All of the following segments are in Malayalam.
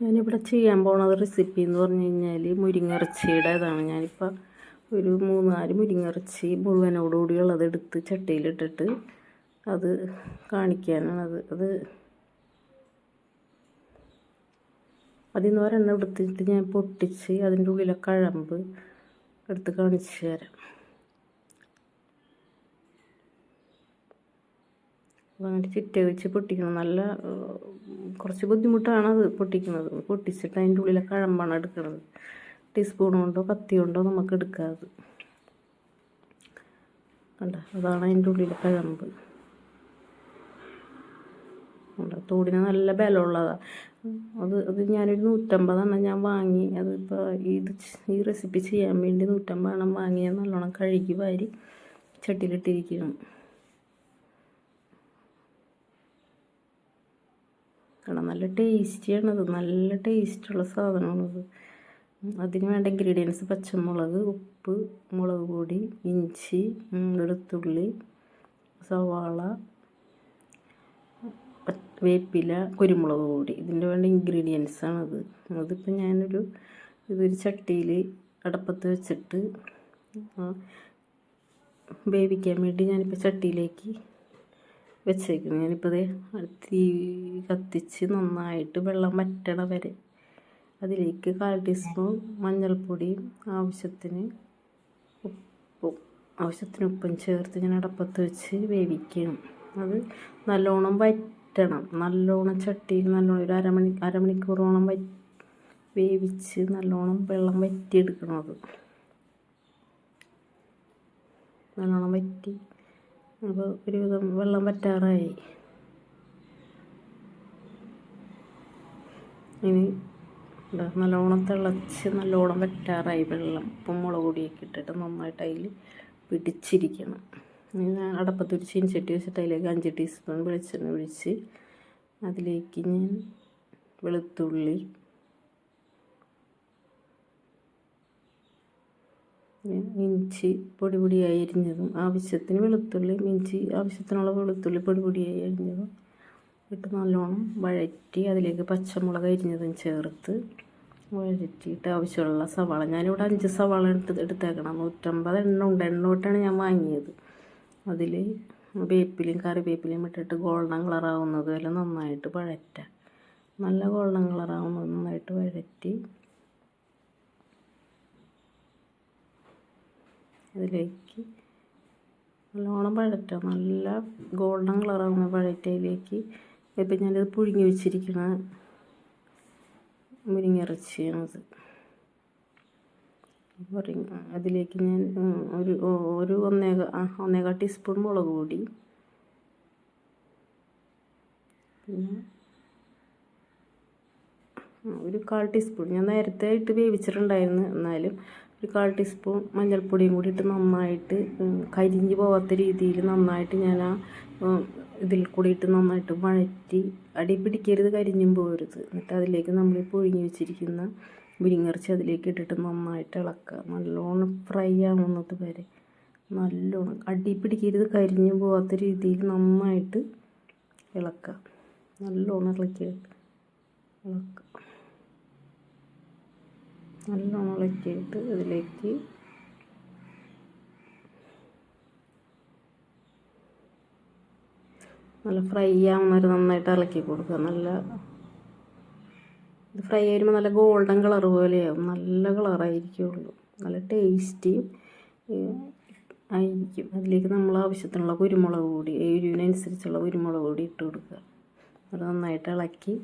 ഞാനിവിടെ ചെയ്യാൻ പോണത് റെസിപ്പി എന്ന് പറഞ്ഞു കഴിഞ്ഞാൽ മുരിങ്ങിറച്ചിയുടെ ഇതാണ് ഞാനിപ്പോൾ ഒരു മൂന്നാൽ മുരിങ്ങിറച്ചി മുഴുവനോടുകൂടിയുള്ളത് എടുത്ത് ചട്ടിയിലിട്ടിട്ട് അത് കാണിക്കാനാണ് അത് അത് അതിൽ നിന്ന് എടുത്തിട്ട് ഞാൻ പൊട്ടിച്ച് അതിന്റെ ഉള്ളിലെ കഴമ്പ് എടുത്ത് കാണിച്ചു തരാം. അങ്ങനെ ചിറ്റ വെച്ച് പൊട്ടിക്കണം. നല്ല കുറച്ച് ബുദ്ധിമുട്ടാണ് അത് പൊട്ടിക്കുന്നത്. പൊട്ടിച്ചിട്ട് അതിന്റെ ഉള്ളിലെ കഴമ്പാണ് എടുക്കുന്നത് ടീസ്പൂൺ കൊണ്ടോ കത്തി കൊണ്ടോ നമുക്ക് എടുക്കാം അല്ല അതാണ് അതിന്റെ ഉള്ളിലെ കഴമ്പ്. തോടിന് നല്ല ബലമുള്ളതാണ് അത് അത് ഞാനൊരു നൂറ്റമ്പതെണ്ണം ഞാൻ വാങ്ങി. അതിപ്പോൾ ഇത് ഈ റെസിപ്പി ചെയ്യാൻ വേണ്ടി നൂറ്റമ്പതെണ്ണം വാങ്ങി. നല്ലോണം കഴുകി വാരി ചട്ടിയിലിട്ടിരിക്കണം നല്ല ടേസ്റ്റിയാണത് നല്ല ടേസ്റ്റുള്ള സാധനമാണത്. അതിന് വേണ്ട ഇൻഗ്രീഡിയൻസ് പച്ചമുളക് ഉപ്പ് മുളക് പൊടി ഇഞ്ചി വെളുത്തുള്ളി സവാള വേപ്പില കുരുമുളക് പൊടി. ഇതിന്റെ വേണ്ട ഇൻഗ്രീഡിയൻസ് ആണത്. അതിപ്പോൾ ഞാനൊരു ഇതൊരു ചട്ടിയിൽ അടപ്പത്ത് വെച്ചിട്ട് വേവിക്കാൻ വേണ്ടി ഞാനിപ്പോൾ ചട്ടിയിലേക്ക് വെച്ചേക്കുന്നു. ഞാനിപ്പോൾ തീ കത്തിച്ച് നന്നായിട്ട് വെള്ളം വറ്റണ വരെ. അതിലേക്ക് കാൽ ടീസ്പൂൺ മഞ്ഞൾപ്പൊടിയും ആവശ്യത്തിന് ഉപ്പും ആവശ്യത്തിന് ഉപ്പും ചേർത്ത് ഞാൻ അടപ്പത്ത് വെച്ച് വേവിക്കണം. അത് നല്ലോണം വറ്റണം. നല്ലോണം ചട്ടിയിൽ നല്ലോണം ഒരു അരമണി അരമണിക്കൂറോളം വ വേവിച്ച് നല്ലോണം വെള്ളം വറ്റിയെടുക്കണം അത്. നല്ലോണം വറ്റി അപ്പോൾ ഒരുവിധം വെള്ളം വറ്റാറായി. ഇനി നല്ലോണം തിളച്ച് നല്ലോണം വറ്റാറായി വെള്ളം. ഉപ്പും മുളക് പൊടിയൊക്കെ ഇട്ടിട്ട് നന്നായിട്ട് അതിൽ പിടിച്ചിരിക്കണം. ഇനി ഞാൻ അടപ്പത്തൊരു ചീനച്ചട്ടി വെച്ചിട്ട് അതിലേക്ക് അഞ്ച് ടീസ്പൂൺ വെളിച്ചെണ്ണ ഒഴിച്ച് അതിലേക്ക് ഞാൻ വെളുത്തുള്ളി ഇഞ്ചി പൊടി പൊടിയായി അരിഞ്ഞതും ആവശ്യത്തിന് വെളുത്തുള്ളി ഇഞ്ചി ആവശ്യത്തിനുള്ള വെളുത്തുള്ളി പൊടി പൊടിയായി അരിഞ്ഞതും ഇട്ട് നല്ലോണം വഴറ്റി അതിലേക്ക് പച്ചമുളക് അരിഞ്ഞതും ചേർത്ത് വഴറ്റിയിട്ട് ആവശ്യമുള്ള സവാള. ഞാനിവിടെ അഞ്ച് സവാള എടുത്ത് എടുത്തേക്കണം. നൂറ്റമ്പത് എണ്ണ ഉണ്ട്. എണ്ണ തൊട്ടാണ് ഞാൻ വാങ്ങിയത്. അതിൽ വേപ്പിലയും കറിവേപ്പിലയും ഇട്ടിട്ട് ഗോൾഡൻ കളറാവുന്നത് വരെ നന്നായിട്ട് വഴറ്റാം. നല്ല ഗോൾഡൻ കളറാവുന്നത് നന്നായിട്ട് വഴറ്റി അതിലേക്ക് നല്ലോണം വഴറ്റാം നല്ല ഗോൾഡൻ കളറാവുന്ന വഴറ്റയിലേക്ക് ഇപ്പം ഞാനിത് പുഴുങ്ങി വെച്ചിരിക്കുന്ന മുരിങ്ങിറച്ചിയാണത് മുരിങ്ങ അതിലേക്ക് ഞാൻ ഒരു ഒരു ഒന്നേക ഒന്നേകാൽ ഒന്നേകാ ടീസ്പൂൺ മുളക് പൊടി. പിന്നെ ഒരു കാൽ ടീസ്പൂൺ ഞാൻ നേരത്തെ ഇട്ട് വേവിച്ചിട്ടുണ്ടായിരുന്നു. എന്നാലും ഒരു കാൽ ടീസ്പൂൺ മഞ്ഞൾപ്പൊടിയും കൂടി ഇട്ട് നന്നായിട്ട് കരിഞ്ഞു പോകാത്ത രീതിയിൽ നന്നായിട്ട് ഞാൻ ആ ഇതിൽ കൂടി ഇട്ട് നന്നായിട്ട് വഴറ്റി അടി പിടിക്കരുത് കരിഞ്ഞും പോകരുത് എന്നിട്ട് അതിലേക്ക് നമ്മൾ പുഴുങ്ങി വെച്ചിരിക്കുന്ന മുരിങ്ങിറച്ചി അതിലേക്ക് ഇട്ടിട്ട് നന്നായിട്ട് ഇളക്കുക. നല്ലോണം ഫ്രൈ ആവുന്നത് വരെ നല്ലോണം അടി പിടിക്കരുത് കരിഞ്ഞു പോകാത്ത രീതിയിൽ നന്നായിട്ട് ഇളക്കുക. നല്ലോണം ഇളക്കി ഇളക്കുക. നല്ലോണം ഇളക്കിയിട്ട് അതിലേക്ക് നല്ല ഫ്രൈ ആവുന്നവരെ നന്നായിട്ട് ഇളക്കി കൊടുക്കുക. നല്ല ഇത് ഫ്രൈ ആയിരുമ്പോൾ നല്ല ഗോൾഡൻ കളർ പോലെയാവും. നല്ല കളറായിരിക്കുള്ളൂ. നല്ല ടേസ്റ്റിയും ആയിരിക്കും. അതിലേക്ക് നമ്മൾ ആവശ്യത്തിനുള്ള കുരുമുളക് പൊടി എരിവിനനുസരിച്ചുള്ള കുരുമുളക് കൂടി ഇട്ട് കൊടുക്കുക. അത് നന്നായിട്ട് ഇളക്കി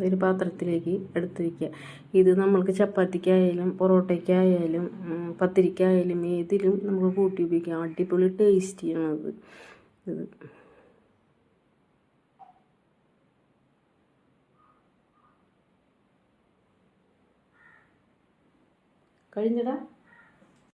ഒരു പാത്രത്തിലേക്ക് എടുത്ത് വയ്ക്കുക ഇത് നമ്മൾക്ക് ചപ്പാത്തിക്കായാലും പൊറോട്ടയ്ക്കായാലും പത്തിരിക്കായാലും ഏതിലും നമുക്ക് കൂട്ടി ഉപയോഗിക്കാം. അടിപൊളി ടേസ്റ്റിയാണത് ഇത്. കഴിഞ്ഞടാ